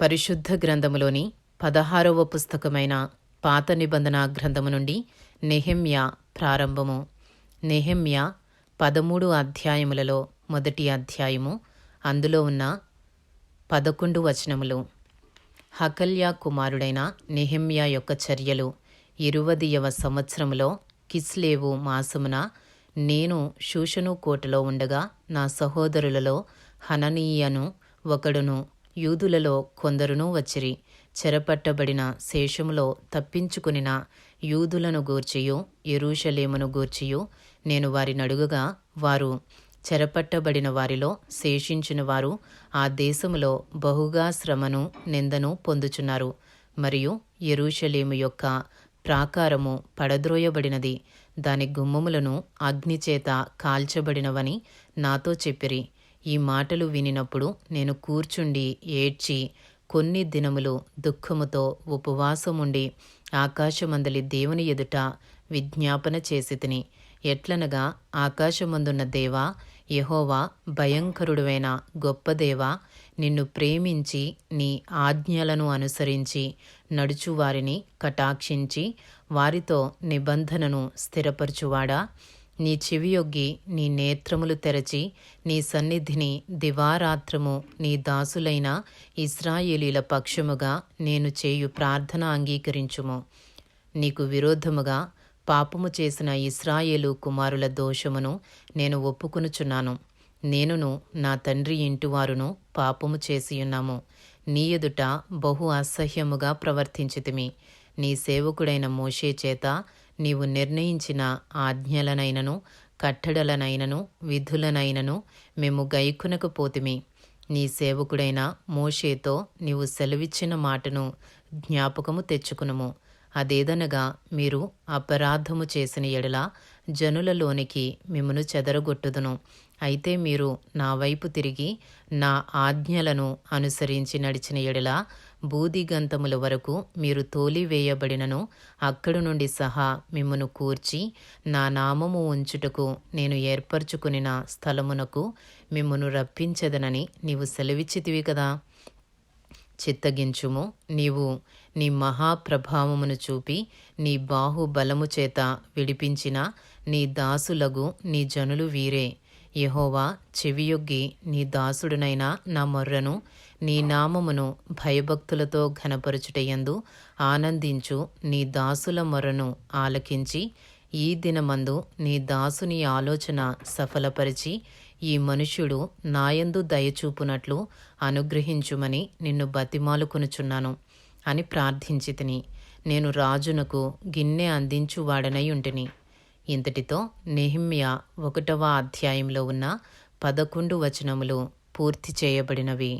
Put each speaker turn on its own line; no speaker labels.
పరిశుద్ధ గ్రంథములోని పదహారవ పుస్తకమైన పాత నిబంధన గ్రంథము నుండి నెహెమ్యా ప్రారంభము. నెహెమ్యా పదమూడు అధ్యాయములలో మొదటి అధ్యాయము అందులో ఉన్న పదకొండు వచనములు. హకల్యా కుమారుడైన నెహెమ్యా యొక్క చర్యలు ఇరువదియవ సంవత్సరములో కిస్లేవు మాసమున నేను షూషను కోటలో ఉండగా నా సహోదరులలో హననీయను ఒకడును యూదులలో కొందరునూ వచ్చిరి. చెరపట్టబడిన శేషములో తప్పించుకునిన యూదులను గూర్చియు ఎరూషలేమును గూర్చియు నేను వారిని అడుగగా వారు చెరపట్టబడిన వారిలో శేషించిన వారు ఆ దేశములో బహుగా శ్రమను నిందను పొందుచున్నారు. మరియు ఎరూషలేము యొక్క ప్రాకారము పడద్రోయబడినది. దాని గుమ్మములను అగ్నిచేత కాల్చబడినవని నాతో చెప్పిరి. ఈ మాటలు వినినప్పుడు నేను కూర్చుండి ఏడ్చి కొన్ని దినములు దుఃఖముతో ఉపవాసముండి ఆకాశమందలి దేవుని ఎదుట విజ్ఞాపన చేసి తిని. ఎట్లనగా ఆకాశమందున్న దేవా యహోవా భయంకరుడువైన గొప్ప దేవా నిన్ను ప్రేమించి నీ ఆజ్ఞలను అనుసరించి నడుచువారిని కటాక్షించి వారితో నిబంధనను స్థిరపరచువాడా? నీ చెవియొగ్గి నీ నేత్రములు తెరచి నీ సన్నిధిని దివారాత్రము నీ దాసులైన ఇస్రాయేలీల పక్షముగా నేను చేయు ప్రార్థన అంగీకరించుము. నీకు విరోధముగా పాపము చేసిన ఇస్రాయేలు కుమారుల దోషమును నేను ఒప్పుకొనుచున్నాను. నేనును నా తండ్రి ఇంటివారును పాపము చేసియున్నాము. నీ ఎదుట బహు అసహ్యముగా ప్రవర్తించితిమి. నీ సేవకుడైన మోషే చేత నీవు నిర్ణయించిన ఆజ్ఞలనైనను కట్టడలనైనను విధులనైనను మేము గైకునకు పోతిమి. నీ సేవకుడైన మోషేతో నీవు సెలవిచ్చిన మాటను జ్ఞాపకము తెచ్చుకునుము. అదేదనగా మీరు అపరాధము చేసిన ఎడల జనులలోనికి మిమ్మను చెదరగొట్టుదును. అయితే మీరు నా వైపు తిరిగి నా ఆజ్ఞలను అనుసరించి నడిచిన ఎడల బూదిగంతముల వరకు మీరు తోలివేయబడినను అక్కడి నుండి సహా మిమ్మను కూర్చి నా నామము ఉంచుటకు నేను ఏర్పరచుకునిన స్థలమునకు మిమ్మను రప్పించదనని నీవు సెలవిచ్చితివి కదా. చిత్తగించుము. నీవు నీ మహాప్రభావమును చూపి నీ బాహుబలము చేత విడిపించిన నీ దాసులగు నీ జనులు వీరే. యహోవా చెవియొగ్గి నీ దాసుడునైన నా మొర్రను నీ నామమును భయభక్తులతో ఘనపరచుటయందు ఆనందించు నీ దాసుల మొర్రను ఆలకించి ఈ దినమందు నీ దాసుని ఆలోచన సఫలపరిచి ఈ మనుష్యుడు నాయందు దయచూపునట్లు అనుగ్రహించుమని నిన్ను బతిమాలుకొనుచున్నాను అని ప్రార్థించితిని నేను రాజునకు గిన్నె అందించువాడనై ఉంటిని ఇంతటితో నెహిమ్యా ఒకటవ అధ్యాయంలో ఉన్న పదకొండు వచనములు పూర్తి చేయబడినవి.